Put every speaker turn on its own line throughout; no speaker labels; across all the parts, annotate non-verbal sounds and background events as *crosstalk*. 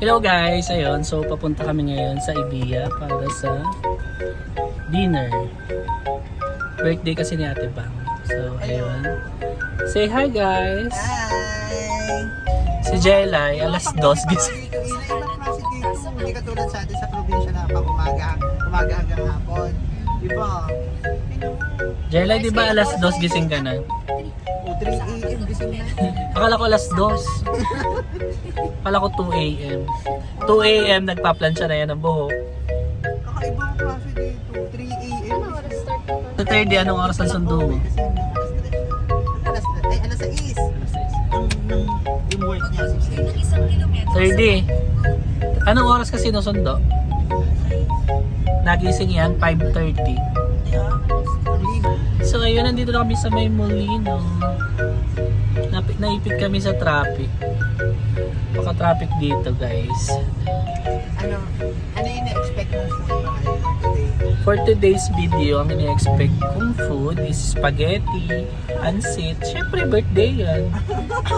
Hello guys, ayun. So papunta kami ngayon sa Ibiya para sa dinner. Birthday kasi ni Ate Bang. So ayun. Say hi guys.
Hi!
Si Jelay, alas dos gising.
Hindi katulad sa atin sa probinsya na pang umaga, umaga hanggang hapon. Iba,
Jelay, di ba alas dos gising ka na?
O 3 a.m. gising na.
Akala ko alas dos. Akala ko 2 a.m. 2 a.m. nagpa-plancha na yan ng buhok.
Kakaiba ang klase dito. 3 a.m.
Ano oras start ko?
Sa third day, anong oras ang sundo mo?
Alas 3. Ay, alas 6. Ang, ng, yung work niya, 6
Third day. Anong oras kasi sinusundo? Nagising yan, 5.30. So ayun, nandito na kami sa may Molino. Napit, naipit kami sa traffic. Baka traffic dito guys.
Ano, ano yung na-expect mong food?
For today's video, ang ini-expect kong food is spaghetti, ansit. Siyempre, birthday yan.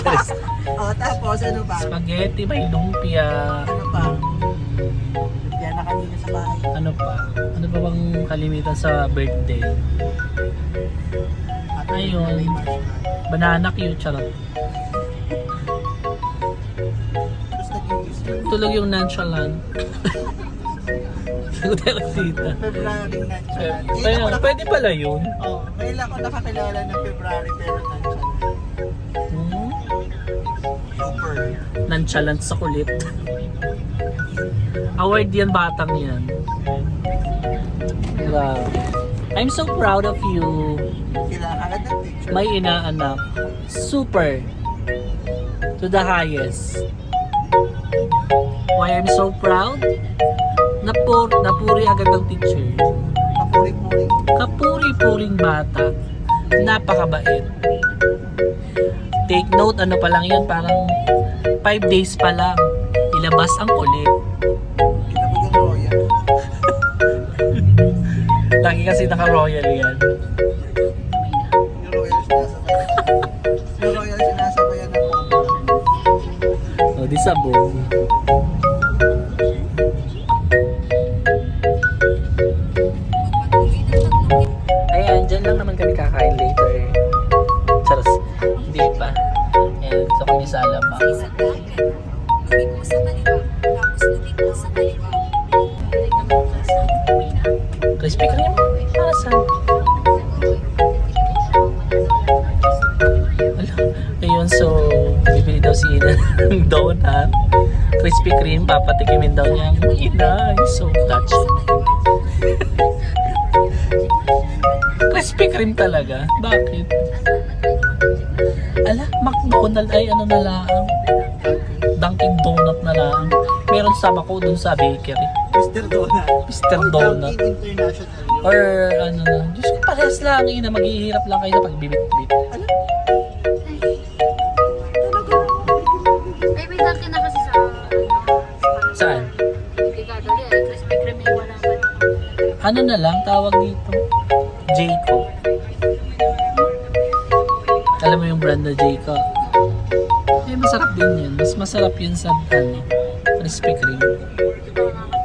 Charis. *laughs*
Oh, tapos ano ba?
spaghetti, may lumpia.
Ano pa? Yan na kanina sa bahay.
Ano pa? Ano pa bang kalimitan sa birthday? Ayun.
may marshmallow.
Banana cue, charot. Tulog yung nonchalant. *laughs* Sagot ako tita.
February siya.
Kaya, pwede pala yun.
Oh, ngayon ako nakakilala ng February pero nandiyan.
Hmm?
Super.
Nonchalant sa kulit. Award yan batang yan. Wow. I'm so proud of you. May inaanak. Super. To the highest. Why I'm so proud? Napur napuri agad ng teacher.
Papuri-puri.
Kapuri-puring bata. Napakabait. Take note, ano pa lang yan, parang 5 days pa lang. Ilabas ang kulit. *laughs* Lagi kasi naka-royal yan. Sabog. Ng donut. Krispy Kreme, papatikimin daw niya. Ina, I'm so touched. *laughs* Krispy Kreme talaga? Bakit? Ala, McDonald ay ano na lang. Dunkin Donut na lang. Meron sa ako dun sa bakery.
Mr. Donut.
Mr. Donut. Or ano na. Diyos ko, parehas lang. Ina, maghihirap lang kayo sa pagbibit-bit. Ano na lang, tawag dito. Jayco. Alam mo yung brand na Jayco? Eh, masarap din yun. Mas masarap yun sa, ano, Krispy Kreme.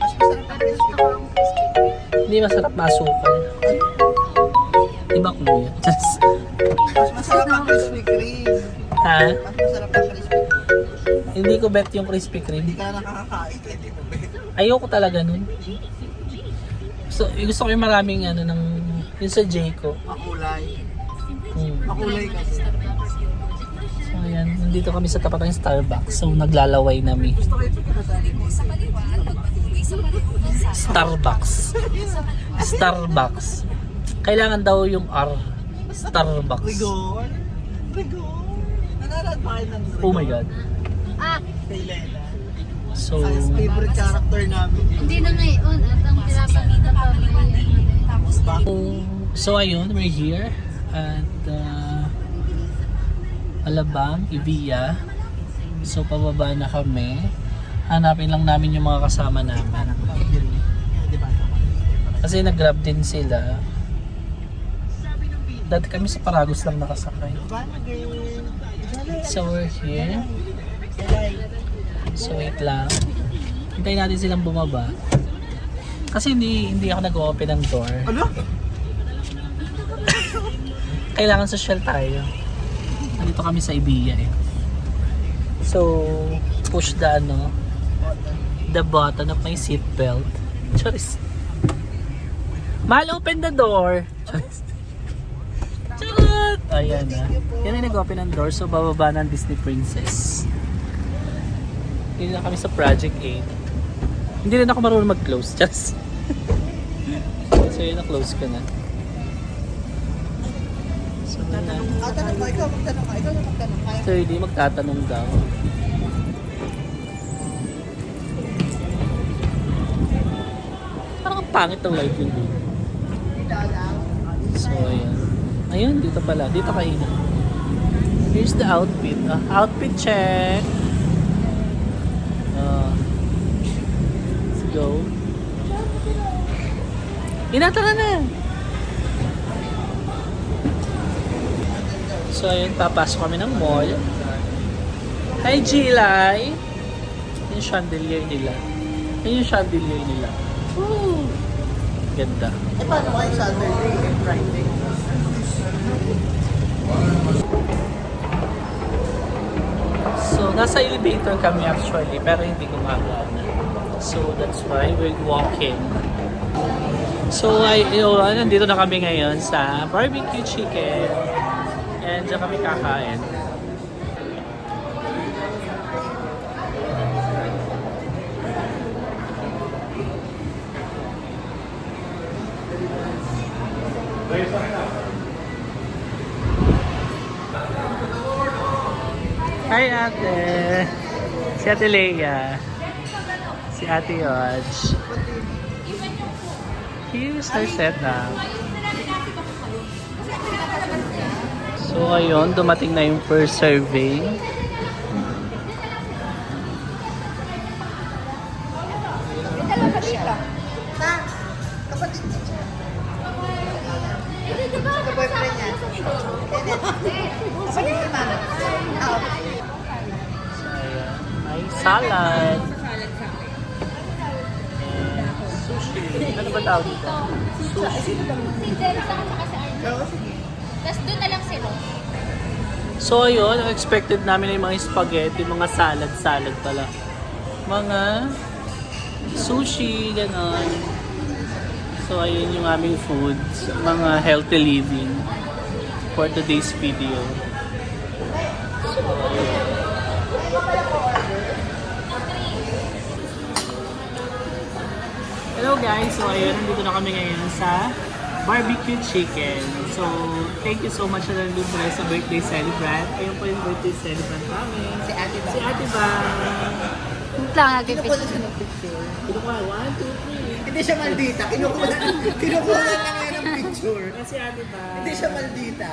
Mas masarap ang
gusto ko Krispy Kreme.
Hindi masarap masukal. Diba kuya?
Mas masarap ang Krispy Kreme.
ha?
Mas masarap ang Krispy Kreme.
Hindi ko bet yung Krispy
Hindi
Kreme.
ka nakakakain kaya di mo bet.
Ayoko talaga nun. So, gusto ko yung maraming ano ng yung sa Jayco.
Makulay.
Hmm.
Makulay kasi.
So, ayan. Nandito kami sa tapat ng Starbucks. So, naglalaway nami.
Gusto.
Starbucks. Starbucks. Kailangan daw yung R. Starbucks.
Rigor. Rigor. Nanonood pa kayo ng Rigor?
Oh my God.
Ah,
Kay Lela.
So,
favorite character namin.
hindi na ngayon. At ang pinapakita pa may... Tapos
so ayun, we're here at uh, Alabang, Ivia. So, pababa na kami. Hanapin lang namin yung mga kasama namin. Kasi nag-grab din sila. Dati kami sa Paragos lang nakasakay. So we're here. So wait lang. Hintayin natin silang bumaba. Kasi hindi hindi ako nag-open ng door.
Ano?
Kailangan social tayo. Nandito kami sa Ibiya eh. So, push the ano, the button of my seatbelt. Charis. Mal, open the door. Charis. Charot! Ayan na. Yan ay nag-open ng door. So, bababa ng Disney Princess. Hindi na kami sa Project 8. Hindi rin ako marunong mag-close. Just. *laughs* so, yun na-close ko na. So, na.
Ah, tanong ka, ikaw magtanong ka. Ikaw yung magtanong ka.
So, hindi magtatanong daw. Parang ang pangit ng lighting dito. So, ayan. Ayun, dito pala. Dito kayo. Here's the outfit. Ah, outfit check. Let's go. Ina, tara na. So, ayun, papasok kami ng mall. Hi, Jilay! Yung chandelier nila. Yung chandelier nila. Woo! Ganda.
Eh, paano kayo Saturday and Friday?
So, nasa elevator kami actually, pero hindi gumagana. So, that's why we're walking. So, ay, yun, nandito na kami ngayon sa barbecue chicken. And dyan kami kakain. Hi ate! Si ate Leia. Si ate Yodge. Here's her setup. So ayun, dumating na yung first survey. So ayun, ang expected namin ay mga spaghetti, mga salad-salad pala. Mga sushi, ganon. So ayun yung aming foods, mga healthy living for today's video. Hello guys! So ayun, nandito na kami ngayon sa barbecue chicken. So, thank you so much na nandun sila sa birthday celebrant. Ayun po yung birthday celebrant namin.
Si Ate Ba.
Si Ate Ba.
Lang
Kinukuha na siya ng picture.
Kinukuha, one, two, three.
Hindi siya maldita. Kinukuha na, kinukuha na lang yan ng picture.
Yan si Ate Ba.
Hindi siya maldita.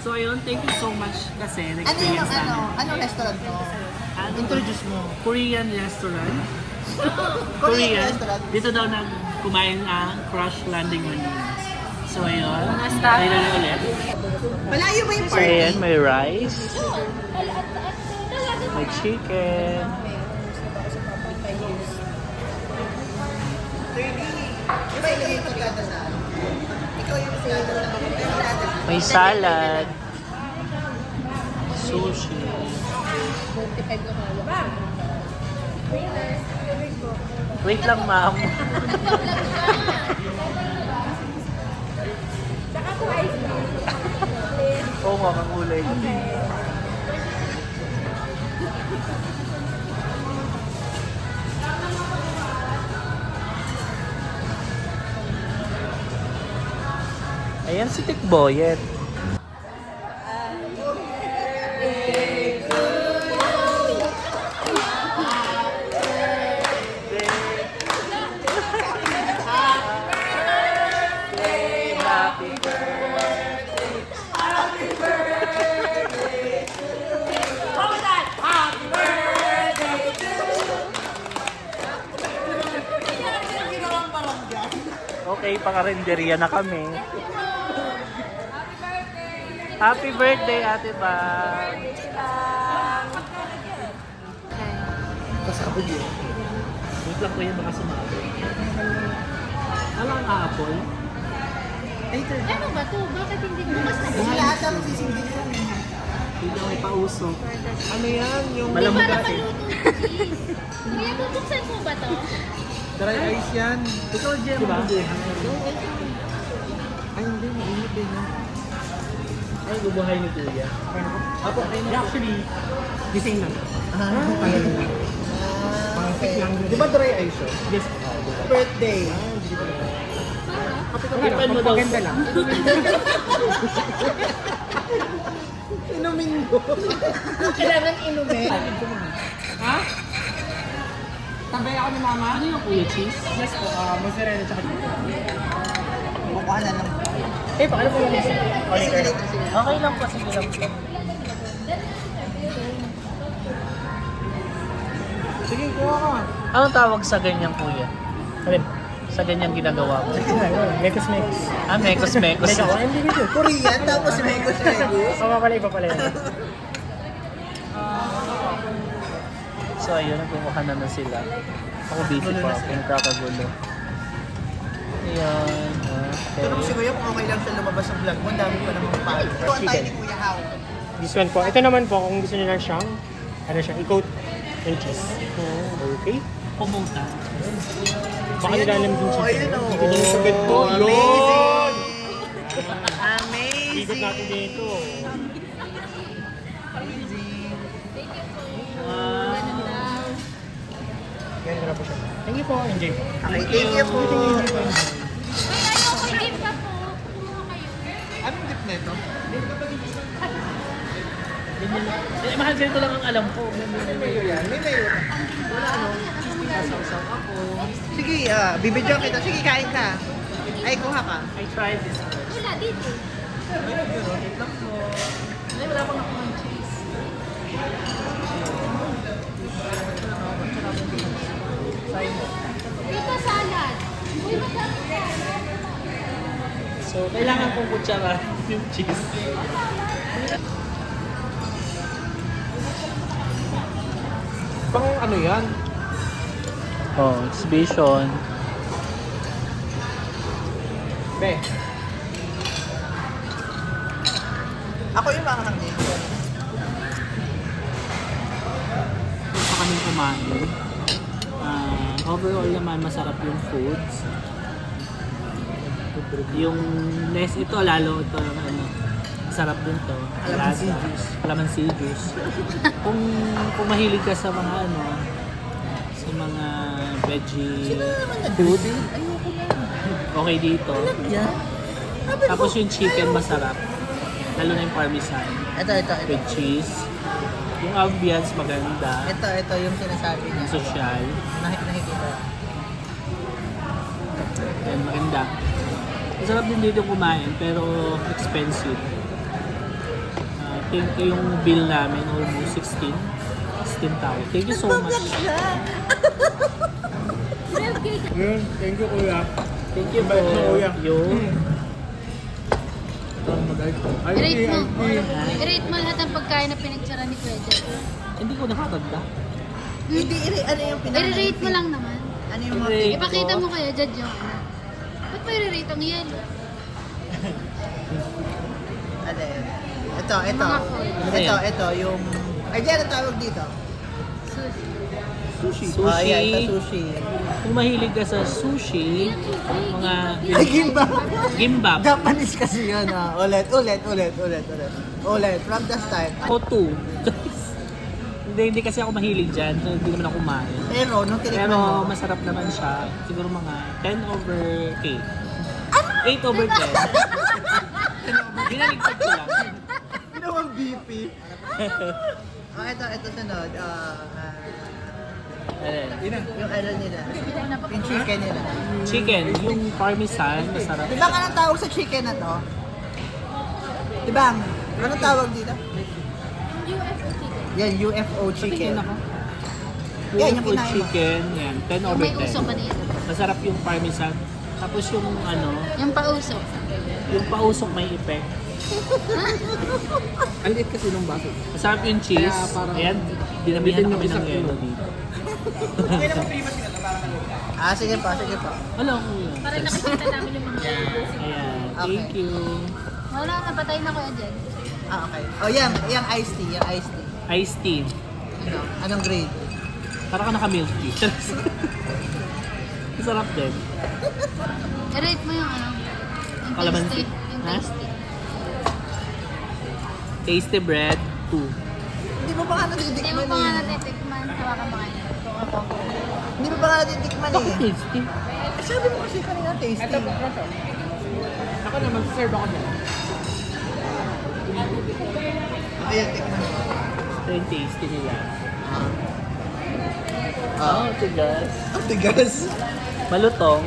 So ayun, thank you so much kasi
Ano yung ano? Anong restaurant mo?
Ano?
Introduce mo.
Korean restaurant. *laughs*
Korean.
Dito daw nag kumain ang Crush Landing Onions. So ayun,
Mga staff.
ayun na ulit.
Malayo ba yung
So
party?
ayan, may rice,
talaga.
may chicken,
Iba ilagay yung sa ano? Ikaw yung pagkata sa
may salad, sushi. Wait lang, ma'am. Oo nga, ang kulay. Ayan si Tikboyet. Happy Okay, pakarenderya na kami. Happy birthday, Ate Bang!
Kasi Sabi niyo.
Wait lang kuya, baka sumabot. Ano ang apple?
Later.
Ano ba to? Bakit hindi bukas na
Kung lahat ang sisingin ko.
Hindi may pausok.
Ano yan? Yung
Hindi
Malamig
para
kasi.
maluto yung cheese. Kuya, bubuksan mo ba to? *laughs*
dry ice yan.
Ikaw, Jem,
Diba? Ay, hindi. Mainit din.
Ay, bubuhay ni kuya.
Apo, na.
Actually, gising lang.
Ah, okay.
Di ba dry ice yun?
Yes. Birthday.
Kapitan mo daw.
Maganda lang. *laughs*
Inumin ko. Kailangan inumin.
Ha? Tambay ako ni mama.
Ano yung kuya cheese?
Yes po, uh, mozzarella tsaka chicken.
Kukuha na lang.
Eh, paano po yung isa?
Okay lang po, sige lang po.
Sige, kuha ka.
Anong tawag sa ganyang kuya?
Alin?
Sa ganyang ginagawa mo?
Mekos mekos.
Ah, mekos mekos.
Hindi dito.
Korean, tapos Mekos Mekos.
Oo, pala, iba pala yun.
So ayun, nagkukuha na na sila. Ako busy pa ako, nagkakagulo. Ayan,
Pero si
okay.
Kuya, kung okay lang siya lumabas ng vlog mo, ang dami pa namang follow. Kuha tayo ni Kuya How.
This one po. Ito naman po, kung gusto nyo lang siyang, ano siya, i-coat ng cheese. Okay.
Pumunta.
Baka nilalam din siya.
Ayun o.
Ito yung sagad po.
Oh,
Yun!
Amazing!
Ikot
Amazing!
natin dito.
Wow.
Ganun na po siya. Thank you po. Enjoy po.
Okay, thank you po.
Sige pa po. Kumuha kayo.
Anong dip na ito?
Eh, mahal ganito lang ang alam ko.
May mayo yan. May mayo. Wala ano. Sasaw ako. Sige, ah, bibidyo kita. Sige, kain ka. Ay, kuha ka.
I tried this first.
Wala dito.
Ayun, yun. Wait lang po.
Ay, wala pang ako ng cheese.
Dito salad. Uy, salad.
So, kailangan kong kutsara *laughs* yung cheese.
Pang ano yan?
Oh, exhibition.
Be.
Ako yung mga
overall naman, masarap yung foods. Yung nest ito, lalo ito, ano, masarap din to.
Calamansi juice.
Calamansi juice. kung, kung mahilig ka sa mga ano, sa mga veggie food, okay dito. Tapos yung chicken masarap. Lalo na yung parmesan
Ito, ito, ito.
with cheese. Yung ambience maganda.
Ito, ito yung sinasabi niya.
Social.
Nakik nakikita.
Yan, maganda. Masarap din dito kumain, pero expensive. Uh, think yung bill namin, almost 16. 16,000. Thank you so much.
Thank you, kuya.
Thank you po.
Bait mo, kuya.
Yung,
I-rate mo. I-rate mo lahat ng pagkain na pinagtsara ni Kuya
hindi ko nakatanda.
Hindi, iri- ano yung pinaka...
I-rate mo lang naman.
Ano yung mga...
I-rate.
Ipakita mo kaya, judge yung ano. Ba't pa i-rate ang yelo?
Ano yun? Ito, ito.
Mga.
Ano
Ito, ito, yung... Ay, diyan ang tawag dito.
Sushi.
Sushi.
Sushi.
Ah, yan, sa sushi.
Kung mahilig ka sa sushi, mga
Ay, gimbap!
gimbap,
Japanese kasi yun, ah. Ulit, ulit, ulit, ulit, ulit. Ulit, from the start.
ako two. *laughs* hindi, hindi kasi ako mahilig dyan, so hindi naman ako kumain.
Pero, nung tinikman
Pero
mo,
masarap naman siya. Siguro mga 10 over 8. 8 over 10. *laughs* Binaligtad ko lang.
ginawang BP. *laughs* oh, ito, ito sunod. Ah, ah,
Ayan.
yung ano nila. Yung chicken nila.
Chicken, yung parmesan, masarap.
Di ba anong tawag sa chicken na to? Di ba? Anong tawag dito?
UFO chicken.
Yan, UFO chicken. Yan, yung kinain mo.
chicken, yan, 10
Yung
over
may usok
10.
kanina.
Masarap yung parmesan. Tapos yung ano,
Yung pausok.
yung pausok may effect. *laughs*
Ang liit kasi ng baso.
Masarap yung cheese.
Kaya parang-
Ayan, Dinabihan na kami ng yelo dito.
Ah, sige pa, sige pa.
Wala ko yun.
Para nakikita namin yung mga
Ayan, thank you.
Wala, napatay na ko yan dyan.
Ah, okay. Oh, yan. Yung iced tea. Yung iced tea.
Iced tea.
Ano? Anong grade?
Para ka naka-milk tea. Masarap din.
I-rate mo yung ano. Yung
Calamansi.
tasty. Yung
Ha?
tasty.
Tasty bread, 2.
Hindi mo pa nga
Hindi mo pa nga
eh.
natitikman. Hawakan mo kayo.
Hindi mo pa nga natitikman
Bakit
eh.
tasty?
Eh, Sabi mo kasi kanina tasty.
Ako naman, serve ako dyan.
Ayan, tikman mo.
Ito yung tasty nila.
Ah.
Oh, tigas.
Ang tigas.
Malutong.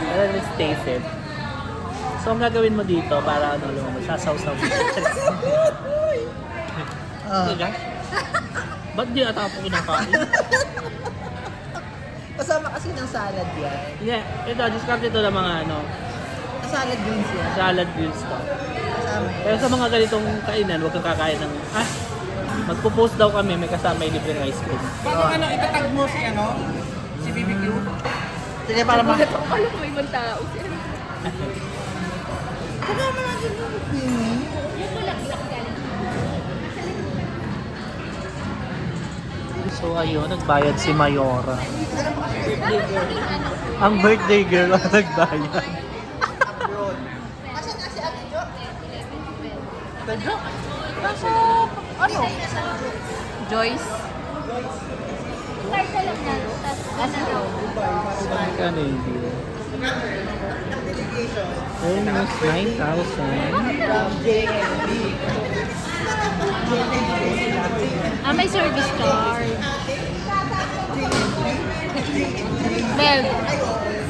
Pero let's taste it. So, ang gagawin mo dito para ano, alam mo, sasaw-saw *laughs* mo.
Ah.
Tigas? *laughs* Ba't di ata ako kinakain? *laughs*
Kasama kasi ng salad yan.
Yeah, ito, discard ito ng mga ano,
Salad greens yan.
salad greens to.
Kasama yan.
Pero sa mga ganitong kainan, huwag kang kakain ng, ah, magpo-post daw kami, may kasama yung libreng ice cream.
Oh.
ano, itatag mo si ano? Si BBQ?
Sige, para ma...
Alam mo ibang tao. *laughs*
Kasama natin yung.
So ayun, nagbayad si Mayora. Ang birthday girl ang nagbayad.
Asan na si Ate Jo?
Ano? Joyce. Na lang na. Tapos ano raw?
Canadian. Almost 9,000.
from JNB.
Ah, may service card. Well,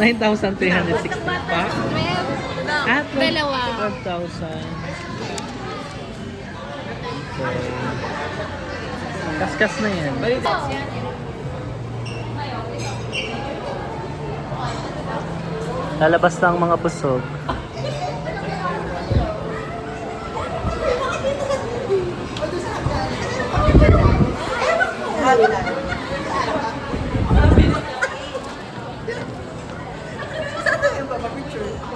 9,360 pa.
well,
At
dalawa.
12,000. Okay. Kaskas na yan. Lalabas na ang mga busog.
Saan na yung papapicture?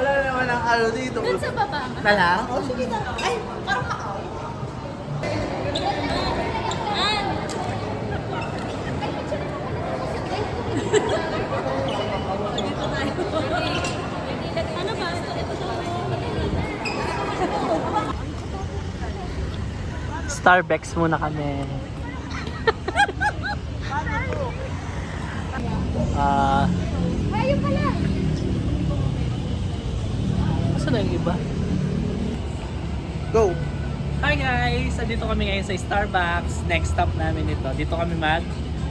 Wala na naman ang ano dito.
Doon sa baba.
Na lang? O sige na. Ay, parang makaw.
Ano
Starbucks muna kami. Ah,
Ayun pala.
saan na yung iba?
Go.
Hi guys! Andito kami ngayon sa Starbucks. Next stop namin ito. Dito kami mag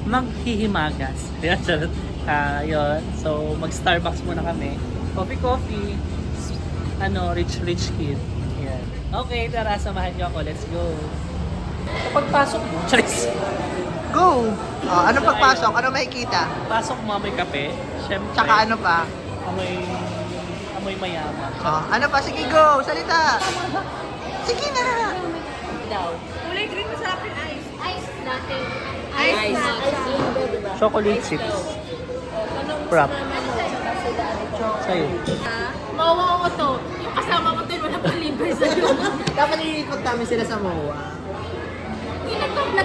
maghihimagas. *laughs* Yan, charot. Yun. So, mag-Starbucks muna kami. Coffee, coffee. Ano, rich, rich kid. Yan. Okay, tara, samahan niyo ako. Let's go. Kapag pasok mo, charis.
Go! Oh, ano pagpasok? Ano makikita?
Pasok mo amoy kape. Siyempre.
Tsaka ano pa?
Amoy, amoy mayaman.
Oh, ano pa? Sige, go! Salita! Sige na!
Ice latte. Ice latte.
Chocolate chips. Prop. Sa'yo.
Mawawa ko to. Yung kasama ko din, wala pang libre sa'yo. *laughs*
Dapat nililipot namin sila sa MOA.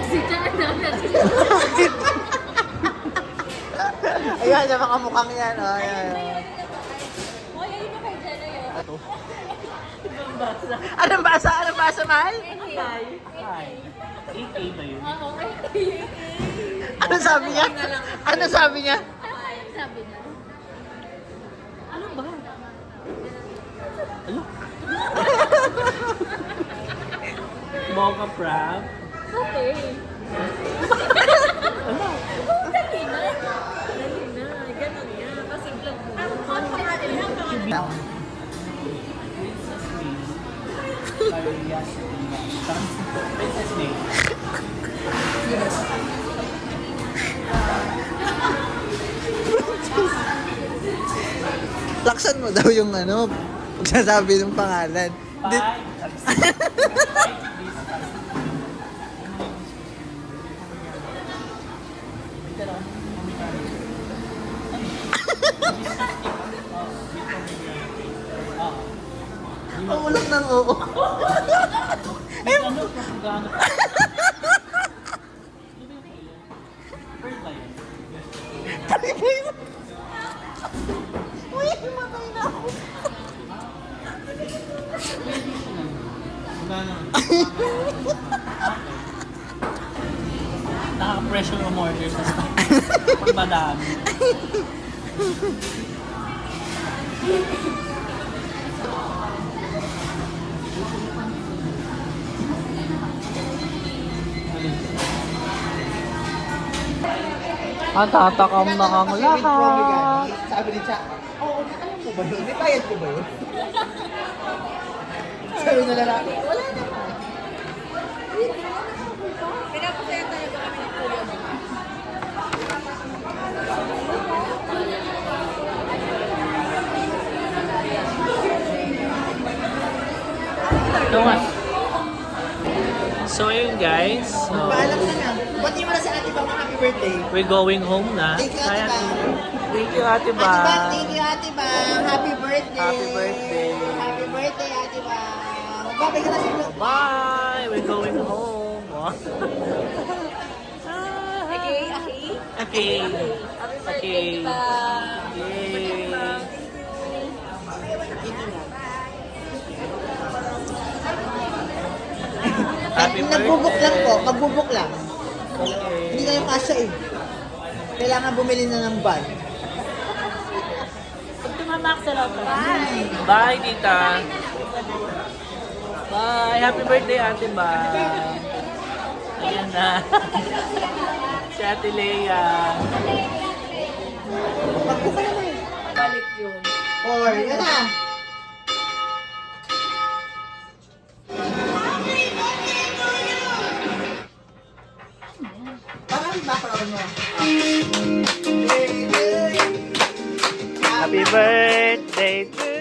Si Jan.
Ayan, yung mga mukhang yan. Oh, ayan.
Hoy, ayun na kay Jan na yun.
Anong basa? Anong basa, Mahal?
Hi. Hi. 8A ba yun?
Oo, okay.
Ano sabi niya? Ano sabi niya?
Ano sabi niya?
Ano ba? Ano? Mocha prop.
Okay.
Ano?
Dali na. Dali na. Ganun yan. Kasi vlog mo. Ang pangalan niya.
Princess name.
Laksan mo daw yung ano, pagsasabi ng pangalan. Di- *laughs* ng oo.
Ano? Gaano?
Uy, matay na ako.
Nakaka-pressure yung order sa madami. Ang tatakam na
Romy
lahat.
Sabi ni Cha, oo, alam mo ba yun? May bayad ko ba yun? *laughs* Sabi na lalaki, wala naman.
Pinapasaya talaga kami ng kuya mo.
So yun guys, so
Paalam na na. Ba't di mo na sa ate bang happy birthday?
we're going home na.
Thank you, Ate
Kaya-
Bang.
Thank you Ate
Ate Bang, thank you Ate Bang. Happy birthday.
Happy birthday.
Happy birthday Ate Bang. Magbabay ka na sa.
Bye! We're going home. *laughs*
Okay, okay.
Okay.
Happy birthday,
Okay.
diba?
Yay! Happy
Nagbubok lang po, magbubok lang. Hindi kayo kasya eh. Kailangan bumili na ng bag.
Pag tumamak sa loob. Bye!
Bye, tita. Bye. Happy birthday, ate ba? Ayan na. *laughs* si ate Leia.
Magbuka naman.
Balik yun.
Or, yan na.
Happy birthday to